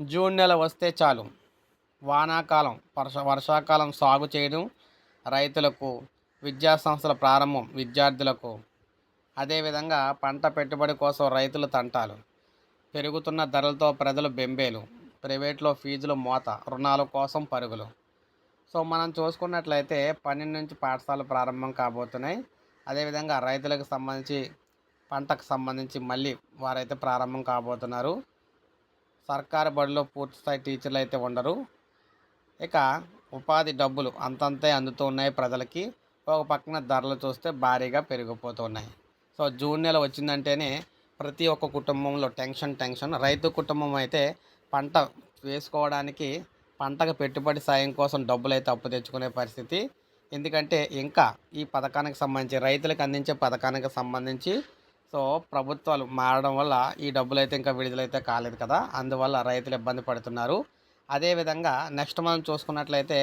June నెల వస్తే చాలు. వానాకాలం వర్ష వర్షాకాలం సాగు చేయడం రైతులకు విద్యా సంస్థల ప్రారంభం విద్యార్థులకు. అదేవిధంగా పంట పెట్టుబడి కోసం రైతులు తంటాలు. పెరుగుతున్న ధరలతో ప్రజలు బెంబేలు. ప్రైవేట్లో ఫీజులు మోత రుణాల కోసం పరుగులు. సో మనం చూసుకున్నట్లయితే పన్నెండు నుంచి పాఠశాలలు ప్రారంభం కాబోతున్నాయి. అదేవిధంగా రైతులకు సంబంధించి పంటకు సంబంధించి మళ్ళీ వారైతే ప్రారంభం కాబోతున్నారు. సర్కారు బడిలో పూర్తిస్థాయి టీచర్లు అయితే ఉండరు. ఇక ఉపాధి డబ్బులు అంతంతే అందుతూ ఉన్నాయి ప్రజలకి. ఒక పక్కన ధరలు చూస్తే భారీగా పెరిగిపోతున్నాయి. సో జూన్ నెల వచ్చిందంటేనే ప్రతి ఒక్క కుటుంబంలో టెన్షన్ టెన్షన్. రైతు కుటుంబం అయితే పంట వేసుకోవడానికి పంటకు పెట్టుబడి సాయం కోసం డబ్బులు అయితే అప్పు తెచ్చుకునే పరిస్థితి. ఎందుకంటే ఇంకా ఈ పథకానికి సంబంధించి రైతులకు అందించే పథకానికి సంబంధించి సో ప్రభుత్వాలు మారడం వల్ల ఈ డబ్బులు అయితే ఇంకా విడుదలైతే కాలేదు కదా. అందువల్ల రైతులు ఇబ్బంది పడుతున్నారు. అదేవిధంగా నెక్స్ట్ మనం చూసుకున్నట్లయితే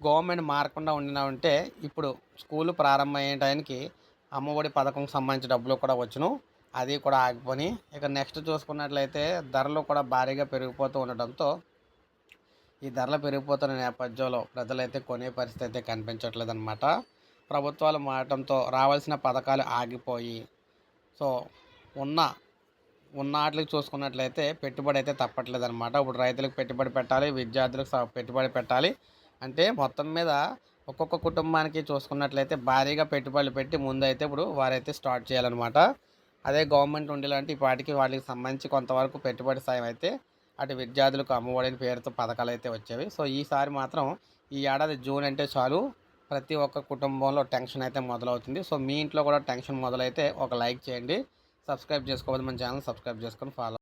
గవర్నమెంట్ మారకుండా ఉండినా ఉంటే ఇప్పుడు స్కూల్ ప్రారంభమయ్యే టైంకి అమ్మఒడి పథకం సంబంధించి డబ్బులు కూడా వచ్చును. అది కూడా ఆగిపోయి ఇక నెక్స్ట్ చూసుకున్నట్లయితే ధరలు కూడా భారీగా పెరిగిపోతూ ఉండడంతో ఈ ధరలు పెరిగిపోతున్న నేపథ్యంలో ప్రజలైతే కొనే పరిస్థితి అయితే కనిపించట్లేదు అనమాట ప్రభుత్వాలు మారటంతో రావాల్సిన పథకాలు ఆగిపోయి సో ఉన్న ఉన్న వాటికి చూసుకున్నట్లయితే పెట్టుబడి అయితే తప్పట్లేదు అనమాట ఇప్పుడు రైతులకు పెట్టుబడి పెట్టాలి విద్యార్థులకు స- పెట్టుబడి పెట్టాలి. అంటే మొత్తం మీద ఒక్కొక్క కుటుంబానికి చూసుకున్నట్లయితే భారీగా పెట్టుబడులు పెట్టి ముందు అయితే ఇప్పుడు వారైతే స్టార్ట్ చేయాలన్నమాట. అదే గవర్నమెంట్ ఉండేలాంటి వాటికి వాళ్ళకి సంబంధించి కొంతవరకు పెట్టుబడి సాయం అయితే అటు విద్యార్థులకు అమ్మఒడిని పేరుతో పథకాలు అయితే వచ్చేవి. సో ఈసారి మాత్రం ఈ ఏడాది జూన్ అంటే చాలు. ప్రతి ఒక్క కుటుంబంలో టెన్షన్ అయితే మొదలవుతుంది. సో మీ ఇంట్లో కూడా టెన్షన్ మొదలైతే ఒక లైక్ చేయండి. సబ్స్క్రైబ్ చేసుకోవాలి మన ఛానల్ సబ్స్క్రైబ్ చేసుకొని ఫాలో